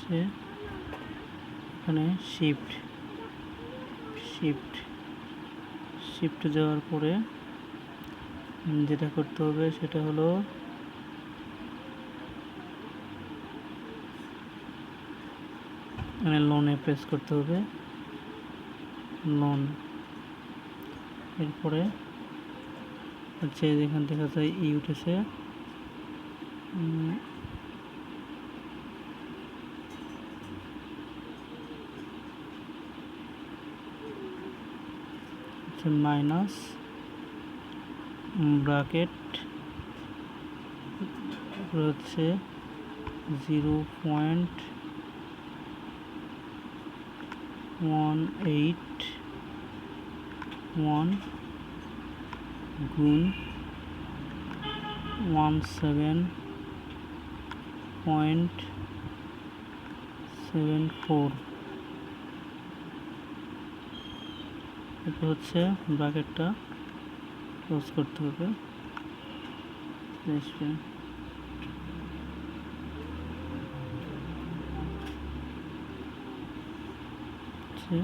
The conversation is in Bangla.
হচ্ছে এখানে শিফট শিফট শিফট যাওয়ার পরে যেটা করতে হবে সেটা হলো এখানে লোনে প্রেস করতে হবে। লোন এরপরে হচ্ছে যেখান দেখা যায় হচ্ছে মাইনাস ব্রাকেট হচ্ছে zero point one eight one গুণ one seven point seven four. এটা হচ্ছে ব্র্যাকেটটা ক্লোজ করতে হবে। আসবে হচ্ছে